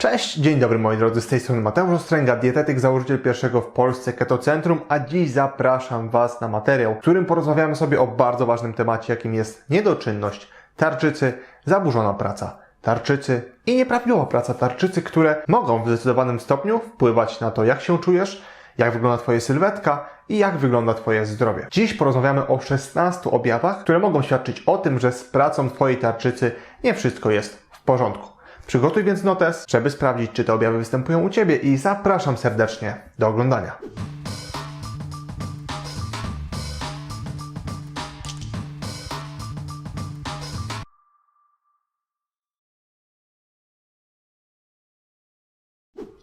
Cześć, dzień dobry moi drodzy, z tej strony Mateusz Ostręga, dietetyk, założyciel pierwszego w Polsce Ketocentrum, a dziś zapraszam Was na materiał, w którym porozmawiamy sobie o bardzo ważnym temacie, jakim jest niedoczynność tarczycy, zaburzona praca tarczycy i nieprawidłowa praca tarczycy, które mogą w zdecydowanym stopniu wpływać na to, jak się czujesz, jak wygląda Twoja sylwetka i jak wygląda Twoje zdrowie. Dziś porozmawiamy o 16 objawach, które mogą świadczyć o tym, że z pracą Twojej tarczycy nie wszystko jest w porządku. Przygotuj więc notes, żeby sprawdzić, czy te objawy występują u Ciebie i zapraszam serdecznie do oglądania.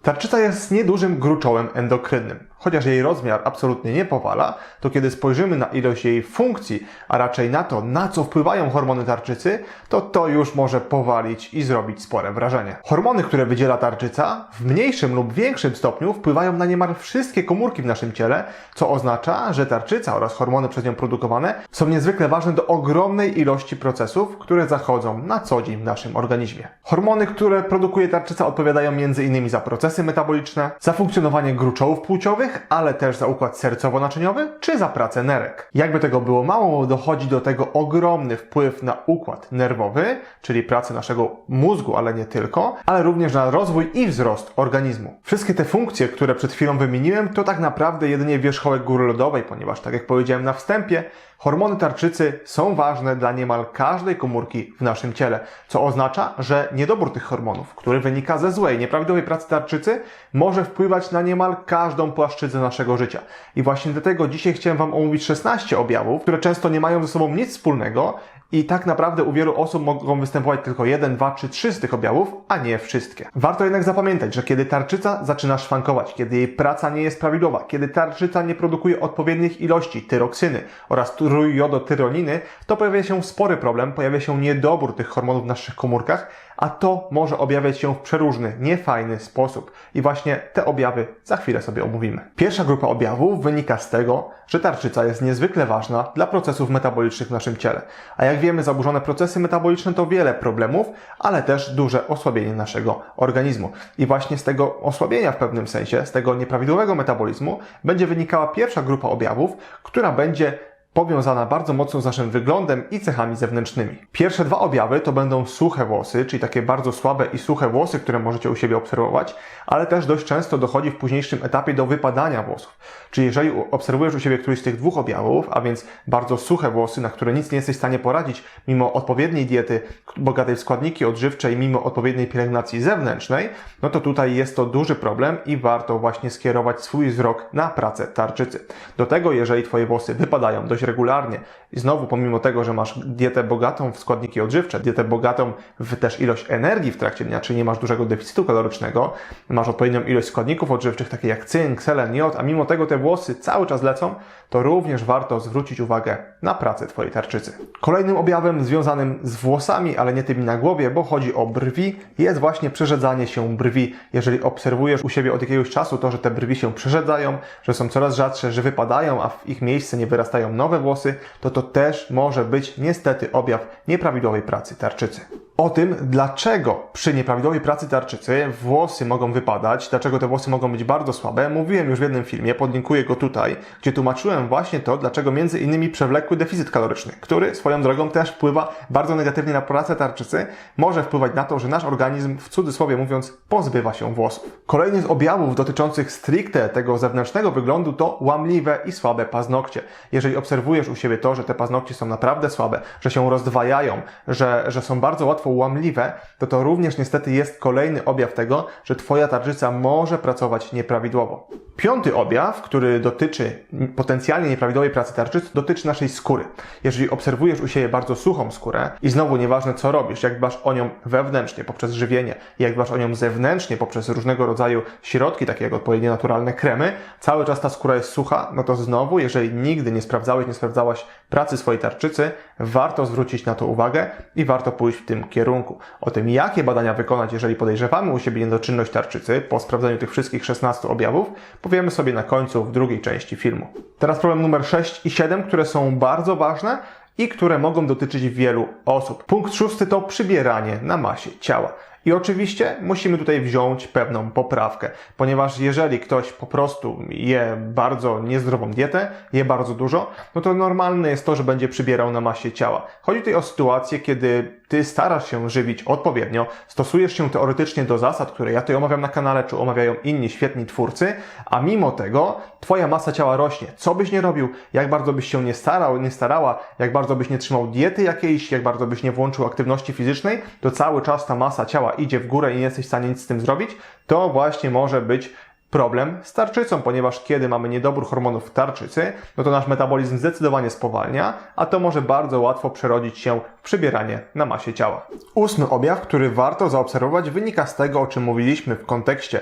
Tarczyca jest niedużym gruczołem endokrynnym. Chociaż jej rozmiar absolutnie nie powala, to kiedy spojrzymy na ilość jej funkcji, a raczej na to, na co wpływają hormony tarczycy, to to już może powalić i zrobić spore wrażenie. Hormony, które wydziela tarczyca, w mniejszym lub większym stopniu wpływają na niemal wszystkie komórki w naszym ciele, co oznacza, że tarczyca oraz hormony przez nią produkowane są niezwykle ważne do ogromnej ilości procesów, które zachodzą na co dzień w naszym organizmie. Hormony, które produkuje tarczyca odpowiadają m.in. za procesy metaboliczne, za funkcjonowanie gruczołów płciowych, ale też za układ sercowo-naczyniowy czy za pracę nerek. Jakby tego było mało, dochodzi do tego ogromny wpływ na układ nerwowy, czyli pracę naszego mózgu, ale nie tylko, ale również na rozwój i wzrost organizmu. Wszystkie te funkcje, które przed chwilą wymieniłem, to tak naprawdę jedynie wierzchołek góry lodowej, ponieważ tak jak powiedziałem na wstępie, hormony tarczycy są ważne dla niemal każdej komórki w naszym ciele, co oznacza, że niedobór tych hormonów, który wynika ze złej, nieprawidłowej pracy tarczycy, może wpływać na niemal każdą płaszczyznę naszego życia. I właśnie dlatego dzisiaj chciałem Wam omówić 16 objawów, które często nie mają ze sobą nic wspólnego i tak naprawdę u wielu osób mogą występować tylko jeden, dwa czy trzy z tych objawów, a nie wszystkie. Warto jednak zapamiętać, że kiedy tarczyca zaczyna szwankować, kiedy jej praca nie jest prawidłowa, kiedy tarczyca nie produkuje odpowiednich ilości tyroksyny oraz trójjodotyroliny, to pojawia się spory problem, pojawia się niedobór tych hormonów w naszych komórkach, a to może objawiać się w przeróżny, niefajny sposób. I właśnie te objawy za chwilę sobie omówimy. Pierwsza grupa objawów wynika z tego, że tarczyca jest niezwykle ważna dla procesów metabolicznych w naszym ciele. A jak wiemy, zaburzone procesy metaboliczne to wiele problemów, ale też duże osłabienie naszego organizmu. I właśnie z tego osłabienia w pewnym sensie, z tego nieprawidłowego metabolizmu, będzie wynikała pierwsza grupa objawów, która będzie powiązana bardzo mocno z naszym wyglądem i cechami zewnętrznymi. Pierwsze dwa objawy to będą suche włosy, czyli takie bardzo słabe i suche włosy, które możecie u siebie obserwować, ale też dość często dochodzi w późniejszym etapie do wypadania włosów. Czyli jeżeli obserwujesz u siebie któryś z tych dwóch objawów, a więc bardzo suche włosy, na które nic nie jesteś w stanie poradzić, mimo odpowiedniej diety bogatej w składniki odżywcze i mimo odpowiedniej pielęgnacji zewnętrznej, no to tutaj jest to duży problem i warto właśnie skierować swój wzrok na pracę tarczycy. Do tego, jeżeli Twoje włosy wypadają dość regularnie i znowu pomimo tego, że masz dietę bogatą w składniki odżywcze, dietę bogatą w też ilość energii w trakcie dnia, czyli nie masz dużego deficytu kalorycznego, masz odpowiednią ilość składników odżywczych, takie jak cynk, selen, jod, a mimo tego te włosy cały czas lecą, to również warto zwrócić uwagę na pracę Twojej tarczycy. Kolejnym objawem związanym z włosami, ale nie tymi na głowie, bo chodzi o brwi, jest właśnie przerzedzanie się brwi. Jeżeli obserwujesz u siebie od jakiegoś czasu to, że te brwi się przerzedzają, że są coraz rzadsze, że wypadają, a w ich miejsce nie wyrastają nowe włosy, to to też może być niestety objaw nieprawidłowej pracy tarczycy. O tym, dlaczego przy nieprawidłowej pracy tarczycy włosy mogą wypadać, dlaczego te włosy mogą być bardzo słabe, mówiłem już w jednym filmie, podlinkuję go tutaj, gdzie tłumaczyłem właśnie to, dlaczego między innymi przewlekły deficyt kaloryczny, który swoją drogą też wpływa bardzo negatywnie na pracę tarczycy, może wpływać na to, że nasz organizm, w cudzysłowie mówiąc, pozbywa się włosów. Kolejny z objawów dotyczących stricte tego zewnętrznego wyglądu to łamliwe i słabe paznokcie. Jeżeli obserwujesz u siebie to, że te paznokcie są naprawdę słabe, że się rozdwajają, że, że są bardzo łatwo łamliwe, to to również niestety jest kolejny objaw tego, że Twoja tarczyca może pracować nieprawidłowo. Piąty objaw, który dotyczy potencjalnie nieprawidłowej pracy tarczycy, dotyczy naszej skóry. Jeżeli obserwujesz u siebie bardzo suchą skórę i znowu nieważne co robisz, jak dbasz o nią wewnętrznie poprzez żywienie, jak dbasz o nią zewnętrznie poprzez różnego rodzaju środki, takie jak odpowiednie naturalne kremy, cały czas ta skóra jest sucha, no to znowu, jeżeli nigdy nie sprawdzałeś, nie sprawdzałaś pracy swojej tarczycy, warto zwrócić na to uwagę i warto pójść w tym kierunku. O tym, jakie badania wykonać, jeżeli podejrzewamy u siebie niedoczynność tarczycy, po sprawdzeniu tych wszystkich 16 objawów, powiemy sobie na końcu w drugiej części filmu. Teraz problem numer 6 i 7, które są bardzo ważne i które mogą dotyczyć wielu osób. Punkt szósty to przybieranie na masie ciała. I oczywiście musimy tutaj wziąć pewną poprawkę, ponieważ jeżeli ktoś po prostu je bardzo niezdrową dietę, je bardzo dużo, no to normalne jest to, że będzie przybierał na masie ciała. Chodzi tutaj o sytuację, kiedy ty starasz się żywić odpowiednio, stosujesz się teoretycznie do zasad, które ja tutaj omawiam na kanale, czy omawiają inni świetni twórcy, a mimo tego twoja masa ciała rośnie. Co byś nie robił, jak bardzo byś się nie starał, nie starała, jak bardzo byś nie trzymał diety jakiejś, jak bardzo byś nie włączył aktywności fizycznej, to cały czas ta masa ciała idzie w górę i nie jesteś w stanie nic z tym zrobić, to właśnie może być problem z tarczycą, ponieważ kiedy mamy niedobór hormonów w tarczycy, no to nasz metabolizm zdecydowanie spowalnia, a to może bardzo łatwo przerodzić się w przybieranie na masie ciała. Ósmy objaw, który warto zaobserwować, wynika z tego, o czym mówiliśmy w kontekście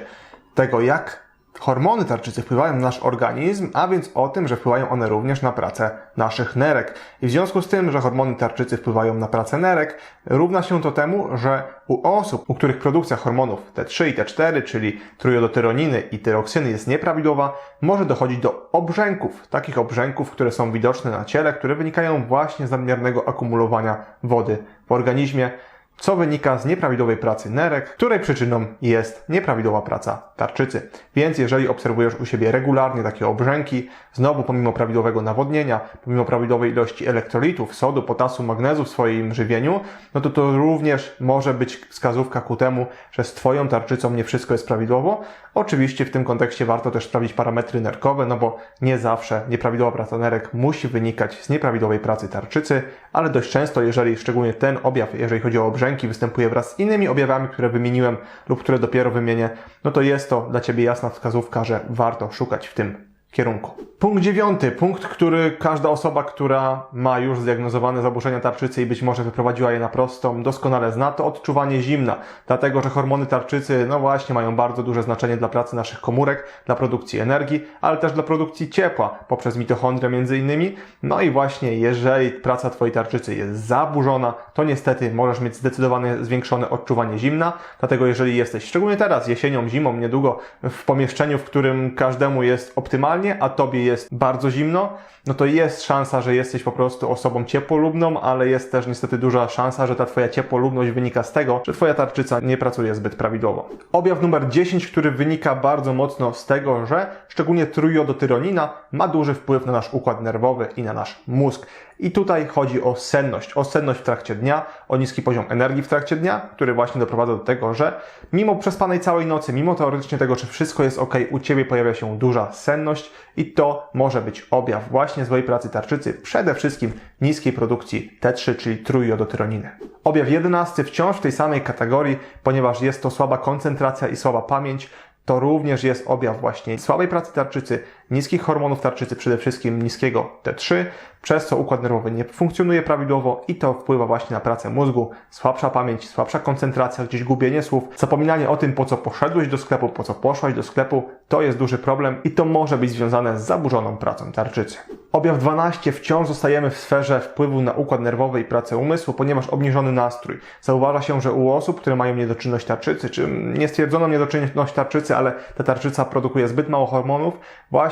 tego, jak Hormony tarczycy wpływają na nasz organizm, a więc o tym, że wpływają one również na pracę naszych nerek. I w związku z tym, że hormony tarczycy wpływają na pracę nerek, równa się to temu, że u osób, u których produkcja hormonów T3 i T4, czyli trójodotyroniny i tyroksyny jest nieprawidłowa, może dochodzić do obrzęków. Takich obrzęków, które są widoczne na ciele, które wynikają właśnie z nadmiernego akumulowania wody w organizmie co wynika z nieprawidłowej pracy nerek, której przyczyną jest nieprawidłowa praca tarczycy. Więc jeżeli obserwujesz u siebie regularnie takie obrzęki, znowu pomimo prawidłowego nawodnienia, pomimo prawidłowej ilości elektrolitów, sodu, potasu, magnezu w swoim żywieniu, no to to również może być wskazówka ku temu, że z Twoją tarczycą nie wszystko jest prawidłowo. Oczywiście w tym kontekście warto też sprawdzić parametry nerkowe, no bo nie zawsze nieprawidłowa praca nerek musi wynikać z nieprawidłowej pracy tarczycy, ale dość często, jeżeli szczególnie ten objaw, jeżeli chodzi o obrzęki, brzęki występuje wraz z innymi objawami, które wymieniłem lub które dopiero wymienię, no to jest to dla Ciebie jasna wskazówka, że warto szukać w tym kierunku. Punkt dziewiąty, punkt, który każda osoba, która ma już zdiagnozowane zaburzenia tarczycy i być może wyprowadziła je na prostą, doskonale zna, to odczuwanie zimna, dlatego że hormony tarczycy, no właśnie, mają bardzo duże znaczenie dla pracy naszych komórek, dla produkcji energii, ale też dla produkcji ciepła poprzez mitochondrię między innymi. No i właśnie, jeżeli praca Twojej tarczycy jest zaburzona, to niestety możesz mieć zdecydowanie zwiększone odczuwanie zimna, dlatego jeżeli jesteś, szczególnie teraz, jesienią, zimą, niedługo, w pomieszczeniu, w którym każdemu jest optymalnie, a tobie jest bardzo zimno, no to jest szansa, że jesteś po prostu osobą ciepłolubną, ale jest też niestety duża szansa, że ta twoja ciepłolubność wynika z tego, że twoja tarczyca nie pracuje zbyt prawidłowo. Objaw numer 10, który wynika bardzo mocno z tego, że szczególnie trójodotyronina ma duży wpływ na nasz układ nerwowy i na nasz mózg. I tutaj chodzi o senność, o senność w trakcie dnia, o niski poziom energii w trakcie dnia, który właśnie doprowadza do tego, że mimo przespanej całej nocy, mimo teoretycznie tego, czy wszystko jest ok, u Ciebie pojawia się duża senność i to może być objaw właśnie złej pracy tarczycy, przede wszystkim niskiej produkcji T3, czyli trójjodotyroniny. Objaw jedenasty wciąż w tej samej kategorii, ponieważ jest to słaba koncentracja i słaba pamięć, to również jest objaw właśnie słabej pracy tarczycy, niskich hormonów tarczycy, przede wszystkim niskiego T3, przez co układ nerwowy nie funkcjonuje prawidłowo i to wpływa właśnie na pracę mózgu, słabsza pamięć, słabsza koncentracja, gdzieś gubienie słów, zapominanie o tym, po co poszedłeś do sklepu, po co poszłaś do sklepu, to jest duży problem i to może być związane z zaburzoną pracą tarczycy. Objaw 12 wciąż zostajemy w sferze wpływu na układ nerwowy i pracę umysłu, ponieważ obniżony nastrój. Zauważa się, że u osób, które mają niedoczynność tarczycy, czy niestwierdzoną niedoczynność tarczycy, ale ta tarczyca produkuje zbyt mało hormonów,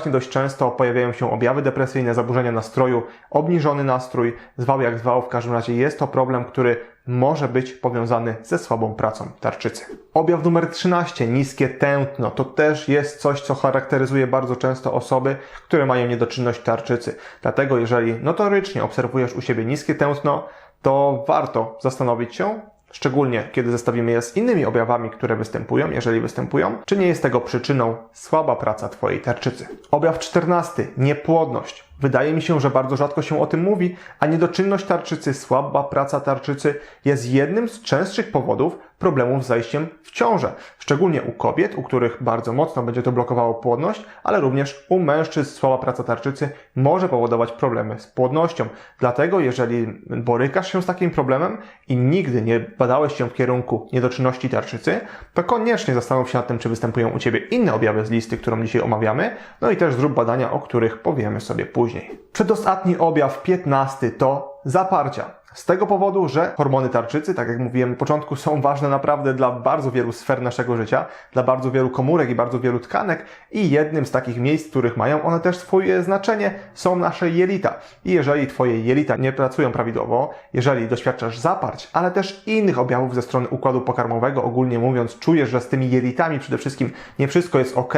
właśnie dość często pojawiają się objawy depresyjne, zaburzenia nastroju, obniżony nastrój, zwał jak zwał, w każdym razie jest to problem, który może być powiązany ze słabą pracą tarczycy. Objaw numer 13, niskie tętno, to też jest coś, co charakteryzuje bardzo często osoby, które mają niedoczynność tarczycy. Dlatego jeżeli notorycznie obserwujesz u siebie niskie tętno, to warto zastanowić się, szczególnie kiedy zestawimy je z innymi objawami, które występują, jeżeli występują, czy nie jest tego przyczyną słaba praca Twojej tarczycy. Objaw 14, niepłodność. Wydaje mi się, że bardzo rzadko się o tym mówi, a niedoczynność tarczycy, słaba praca tarczycy jest jednym z częstszych powodów problemów z zajściem w ciążę. Szczególnie u kobiet, u których bardzo mocno będzie to blokowało płodność, ale również u mężczyzn słaba praca tarczycy może powodować problemy z płodnością. Dlatego, jeżeli borykasz się z takim problemem i nigdy nie badałeś się w kierunku niedoczynności tarczycy, to koniecznie zastanów się nad tym, czy występują u Ciebie inne objawy z listy, którą dzisiaj omawiamy, no i też zrób badania, o których powiemy sobie później. Przedostatni objaw, 15, to zaparcia. Z tego powodu, że hormony tarczycy, tak jak mówiłem na początku, są ważne naprawdę dla bardzo wielu sfer naszego życia, dla bardzo wielu komórek i bardzo wielu tkanek i jednym z takich miejsc, w których mają one też swoje znaczenie, są nasze jelita. I jeżeli Twoje jelita nie pracują prawidłowo, jeżeli doświadczasz zaparć, ale też innych objawów ze strony układu pokarmowego, ogólnie mówiąc, czujesz, że z tymi jelitami przede wszystkim nie wszystko jest ok,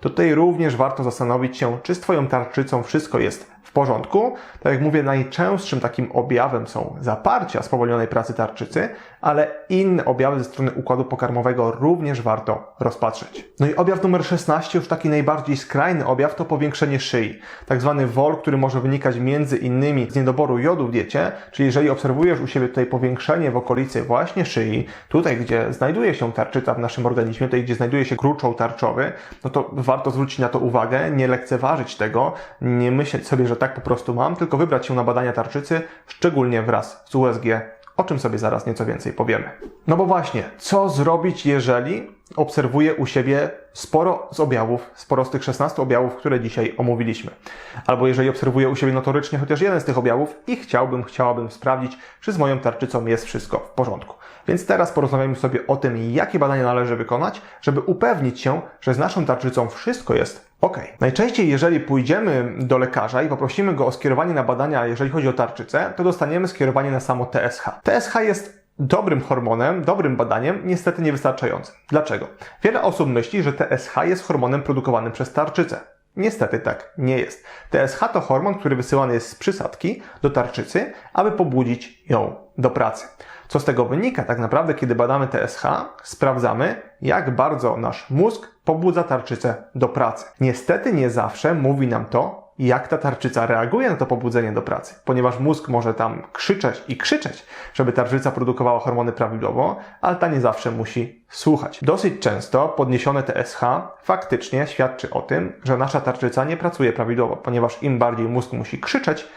to tutaj również warto zastanowić się, czy z Twoją tarczycą wszystko jest w porządku. Tak jak mówię, najczęstszym takim objawem są zaparcia spowolnionej pracy tarczycy, ale inne objawy ze strony układu pokarmowego również warto rozpatrzeć. No i objaw numer 16, już taki najbardziej skrajny objaw, to powiększenie szyi. Tak zwany wol, który może wynikać między innymi z niedoboru jodu w diecie, czyli jeżeli obserwujesz u siebie tutaj powiększenie w okolicy właśnie szyi, tutaj gdzie znajduje się tarczyca w naszym organizmie, tutaj gdzie znajduje się gruczoł tarczowy, no to warto zwrócić na to uwagę, nie lekceważyć tego, nie myśleć sobie, że tak po prostu mam, tylko wybrać się na badania tarczycy, szczególnie wraz z USG, o czym sobie zaraz nieco więcej powiemy. No bo właśnie, co zrobić, jeżeli obserwuję u siebie sporo z objawów, sporo z tych 16 objawów, które dzisiaj omówiliśmy. Albo jeżeli obserwuję u siebie notorycznie chociaż jeden z tych objawów i chciałbym, chciałabym sprawdzić, czy z moją tarczycą jest wszystko w porządku. Więc teraz porozmawiamy sobie o tym, jakie badania należy wykonać, żeby upewnić się, że z naszą tarczycą wszystko jest Ok. Najczęściej, jeżeli pójdziemy do lekarza i poprosimy go o skierowanie na badania, jeżeli chodzi o tarczycę, to dostaniemy skierowanie na samo TSH. TSH jest dobrym hormonem, dobrym badaniem, niestety niewystarczającym. Dlaczego? Wiele osób myśli, że TSH jest hormonem produkowanym przez tarczycę. Niestety tak nie jest. TSH to hormon, który wysyłany jest z przysadki do tarczycy, aby pobudzić ją do pracy. Co z tego wynika? Tak naprawdę, kiedy badamy TSH, sprawdzamy, jak bardzo nasz mózg pobudza tarczycę do pracy. Niestety nie zawsze mówi nam to, jak ta tarczyca reaguje na to pobudzenie do pracy, ponieważ mózg może tam krzyczeć i krzyczeć, żeby tarczyca produkowała hormony prawidłowo, ale ta nie zawsze musi słuchać. Dosyć często podniesione TSH faktycznie świadczy o tym, że nasza tarczyca nie pracuje prawidłowo, ponieważ im bardziej mózg musi krzyczeć,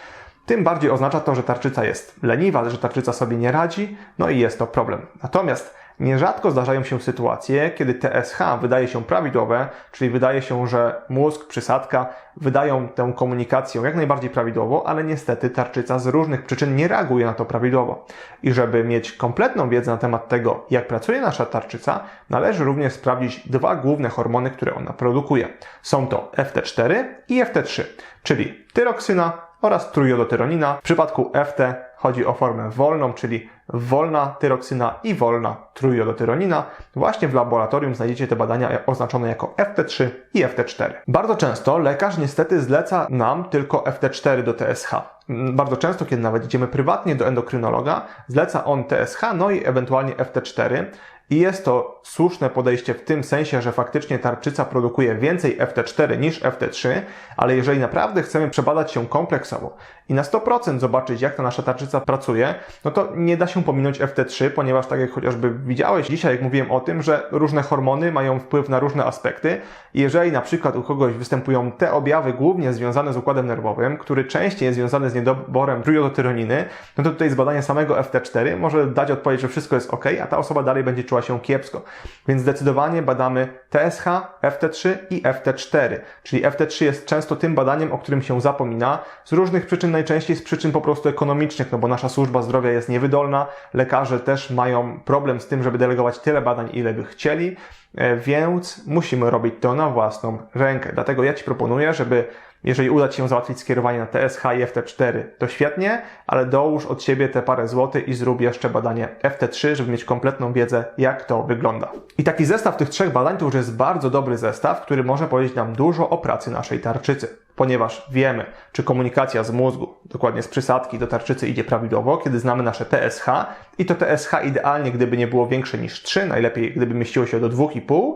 tym bardziej oznacza to, że tarczyca jest leniwa, że tarczyca sobie nie radzi, no i jest to problem. Natomiast Nierzadko zdarzają się sytuacje, kiedy TSH wydaje się prawidłowe, czyli wydaje się, że mózg, przysadka wydają tę komunikację jak najbardziej prawidłowo, ale niestety tarczyca z różnych przyczyn nie reaguje na to prawidłowo. I żeby mieć kompletną wiedzę na temat tego, jak pracuje nasza tarczyca, należy również sprawdzić dwa główne hormony, które ona produkuje. Są to FT4 i FT3, czyli tyroksyna oraz trójjodotyronina. W przypadku FT chodzi o formę wolną, czyli wolna tyroksyna i wolna trójjodotyronina. Właśnie w laboratorium znajdziecie te badania oznaczone jako FT3 i FT4. Bardzo często lekarz niestety zleca nam tylko FT4 do TSH. Bardzo często, kiedy nawet idziemy prywatnie do endokrynologa, zleca on TSH, no i ewentualnie FT4. I jest to słuszne podejście w tym sensie, że faktycznie tarczyca produkuje więcej FT4 niż FT3, ale jeżeli naprawdę chcemy przebadać się kompleksowo i na 100% zobaczyć, jak ta nasza tarczyca pracuje, no to nie da się pominąć FT3, ponieważ tak jak chociażby widziałeś dzisiaj, jak mówiłem o tym, że różne hormony mają wpływ na różne aspekty. Jeżeli na przykład u kogoś występują te objawy głównie związane z układem nerwowym, który częściej jest związany z niedoborem trójjodotyroniny, no to tutaj zbadanie samego FT4 może dać odpowiedź, że wszystko jest ok, a ta osoba dalej będzie czuła się kiepsko. Więc zdecydowanie badamy TSH, FT3 i FT4. Czyli FT3 jest często tym badaniem, o którym się zapomina z różnych przyczyn, najczęściej z przyczyn po prostu ekonomicznych, no bo nasza służba zdrowia jest niewydolna, lekarze też mają problem z tym, żeby delegować tyle badań, ile by chcieli, e, więc musimy robić to na własną rękę. Dlatego ja Ci proponuję, żeby jeżeli uda Ci się załatwić skierowanie na TSH i FT4, to świetnie, ale dołóż od siebie te parę złotych i zrób jeszcze badanie FT3, żeby mieć kompletną wiedzę, jak to wygląda. I taki zestaw tych trzech badań to już jest bardzo dobry zestaw, który może powiedzieć nam dużo o pracy naszej tarczycy. Ponieważ wiemy, czy komunikacja z mózgu, dokładnie z przysadki do tarczycy idzie prawidłowo, kiedy znamy nasze TSH i to TSH idealnie, gdyby nie było większe niż 3, najlepiej gdyby mieściło się do 2,5,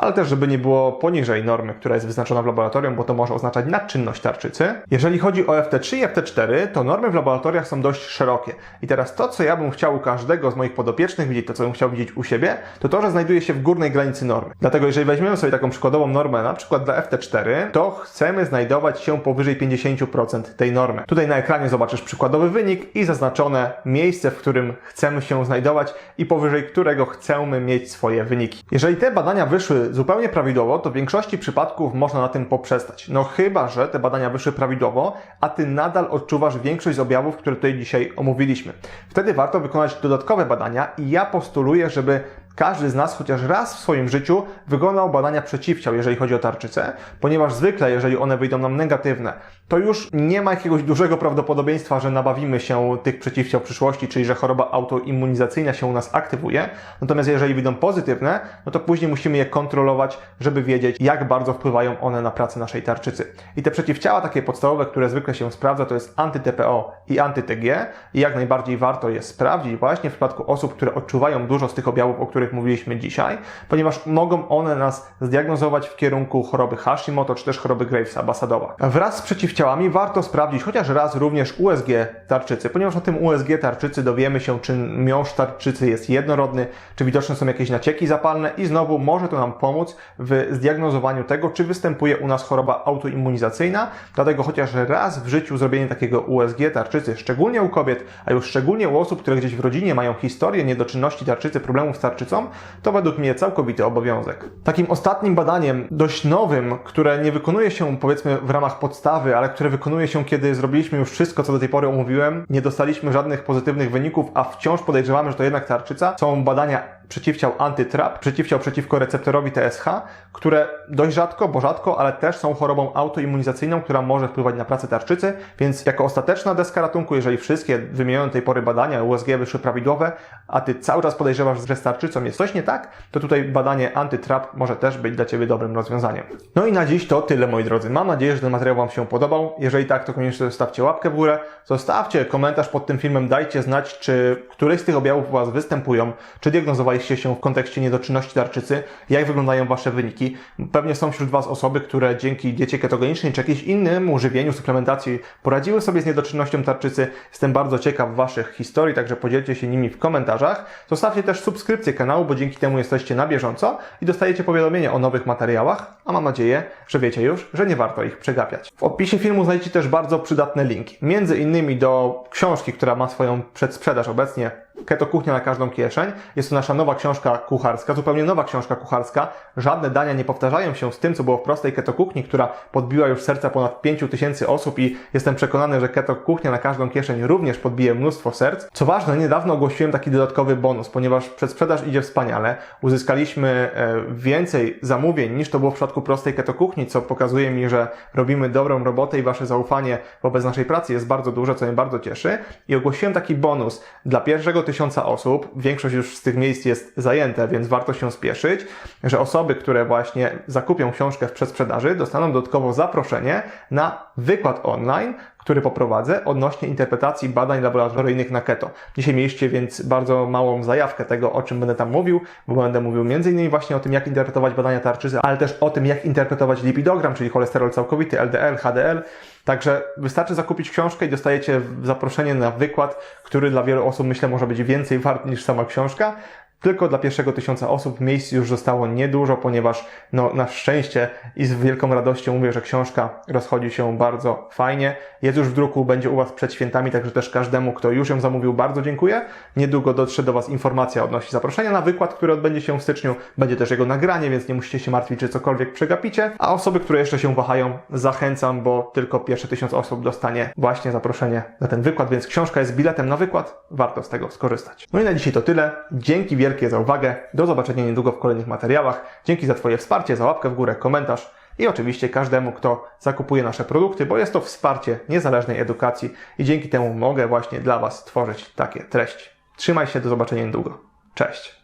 ale też, żeby nie było poniżej normy, która jest wyznaczona w laboratorium, bo to może oznaczać nadczynność tarczycy. Jeżeli chodzi o FT3 i FT4, to normy w laboratoriach są dość szerokie. I teraz to, co ja bym chciał u każdego z moich podopiecznych widzieć, to co bym chciał widzieć u siebie, to to, że znajduje się w górnej granicy normy. Dlatego jeżeli weźmiemy sobie taką przykładową normę, na przykład dla FT4, to chcemy znajdować się powyżej 50% tej normy. Tutaj na ekranie zobaczysz przykładowy wynik i zaznaczone miejsce, w którym chcemy się znajdować i powyżej którego chcemy mieć swoje wyniki. Jeżeli te badania wyszły zupełnie prawidłowo, to w większości przypadków można na tym poprzestać. No chyba, że te badania wyszły prawidłowo, a ty nadal odczuwasz większość z objawów, które tutaj dzisiaj omówiliśmy. Wtedy warto wykonać dodatkowe badania i ja postuluję, żeby każdy z nas chociaż raz w swoim życiu wykonał badania przeciwciał, jeżeli chodzi o tarczycę, ponieważ zwykle, jeżeli one wyjdą nam negatywne, to już nie ma jakiegoś dużego prawdopodobieństwa, że nabawimy się tych przeciwciał w przyszłości, czyli że choroba autoimmunizacyjna się u nas aktywuje. Natomiast jeżeli wyjdą pozytywne, no to później musimy je kontrolować, żeby wiedzieć, jak bardzo wpływają one na pracę naszej tarczycy. I te przeciwciała takie podstawowe, które zwykle się sprawdza, to jest anty-TPO i anty-TG i jak najbardziej warto je sprawdzić właśnie w przypadku osób, które odczuwają dużo z tych objawów, o których mówiliśmy dzisiaj, ponieważ mogą one nas zdiagnozować w kierunku choroby Hashimoto czy też choroby Gravesa Basadowa. Wraz z przeciwciałami warto sprawdzić chociaż raz również USG tarczycy, ponieważ na tym USG tarczycy dowiemy się, czy miąższ tarczycy jest jednorodny, czy widoczne są jakieś nacieki zapalne i znowu może to nam pomóc w zdiagnozowaniu tego, czy występuje u nas choroba autoimmunizacyjna, dlatego chociaż raz w życiu zrobienie takiego USG tarczycy, szczególnie u kobiet, a już szczególnie u osób, które gdzieś w rodzinie mają historię niedoczynności tarczycy, problemów z tarczycą, to według mnie całkowity obowiązek. Takim ostatnim badaniem, dość nowym, które nie wykonuje się powiedzmy w ramach podstawy, ale które wykonuje się, kiedy zrobiliśmy już wszystko, co do tej pory omówiłem, nie dostaliśmy żadnych pozytywnych wyników, a wciąż podejrzewamy, że to jednak tarczyca, są badania przeciwciał antytrap, przeciwciał przeciwko receptorowi TSH, które dość rzadko, bo rzadko, ale też są chorobą autoimmunizacyjną, która może wpływać na pracę tarczycy, więc jako ostateczna deska ratunku, jeżeli wszystkie wymienione do tej pory badania USG wyszły prawidłowe, a ty cały czas podejrzewasz, że z tarczycą jest coś nie tak, to tutaj badanie antytrap może też być dla Ciebie dobrym rozwiązaniem. No i na dziś to tyle, moi drodzy. Mam nadzieję, że ten materiał Wam się podobał. Jeżeli tak, to koniecznie zostawcie łapkę w górę, zostawcie komentarz pod tym filmem, dajcie znać, czy któreś z tych objawów u Was występują, czy diagnozowaliście się w kontekście niedoczynności tarczycy, jak wyglądają Wasze wyniki. Pewnie są wśród Was osoby, które dzięki diecie ketogenicznej czy jakimś innym żywieniu, suplementacji poradziły sobie z niedoczynnością tarczycy. Jestem bardzo ciekaw Waszych historii, także podzielcie się nimi w komentarzach. Zostawcie też subskrypcję kanału, bo dzięki temu jesteście na bieżąco i dostajecie powiadomienia o nowych materiałach, a mam nadzieję, że wiecie już, że nie warto ich przegapiać. W opisie filmu znajdziecie też bardzo przydatne linki, między innymi do książki, która ma swoją przedsprzedaż obecnie, Keto Kuchnia na każdą kieszeń. Jest to nasza nowa książka kucharska, zupełnie nowa książka kucharska. Żadne dania nie powtarzają się z tym, co było w prostej Keto Kuchni, która podbiła już serca ponad 5 tysięcy osób i jestem przekonany, że Keto Kuchnia na każdą kieszeń również podbije mnóstwo serc. Co ważne, niedawno ogłosiłem taki dodatkowy bonus, ponieważ przedsprzedaż idzie wspaniale. Uzyskaliśmy e, więcej zamówień niż to było w przypadku prostej Keto Kuchni, co pokazuje mi, że robimy dobrą robotę i Wasze zaufanie wobec naszej pracy jest bardzo duże, co mnie bardzo cieszy. I ogłosiłem taki bonus dla pierwszego tysiąca osób, większość już z tych miejsc jest zajęte, więc warto się spieszyć, że osoby, które właśnie zakupią książkę w przedsprzedaży, dostaną dodatkowo zaproszenie na wykład online, który poprowadzę odnośnie interpretacji badań laboratoryjnych na keto. Dzisiaj mieliście więc bardzo małą zajawkę tego, o czym będę tam mówił, bo będę mówił m.in. właśnie o tym, jak interpretować badania tarczycy, ale też o tym, jak interpretować lipidogram, czyli cholesterol całkowity, LDL, HDL. Także wystarczy zakupić książkę i dostajecie zaproszenie na wykład, który dla wielu osób myślę może być więcej wart niż sama książka. Tylko dla pierwszego tysiąca osób miejsc już zostało niedużo, ponieważ no, na szczęście i z wielką radością mówię, że książka rozchodzi się bardzo fajnie. Jest już w druku, będzie u Was przed świętami, także też każdemu, kto już ją zamówił, bardzo dziękuję. Niedługo dotrze do Was informacja odnośnie zaproszenia na wykład, który odbędzie się w styczniu. Będzie też jego nagranie, więc nie musicie się martwić, czy cokolwiek przegapicie. A osoby, które jeszcze się wahają, zachęcam, bo tylko pierwsze tysiąc osób dostanie właśnie zaproszenie na ten wykład, więc książka jest biletem na wykład. Warto z tego skorzystać. No i na dzisiaj to tyle. Dzięki wielkie wielkie za uwagę. Do zobaczenia niedługo w kolejnych materiałach. Dzięki za Twoje wsparcie, za łapkę w górę, komentarz i oczywiście każdemu, kto zakupuje nasze produkty, bo jest to wsparcie niezależnej edukacji i dzięki temu mogę właśnie dla Was tworzyć takie treści. Trzymaj się, do zobaczenia niedługo. Cześć!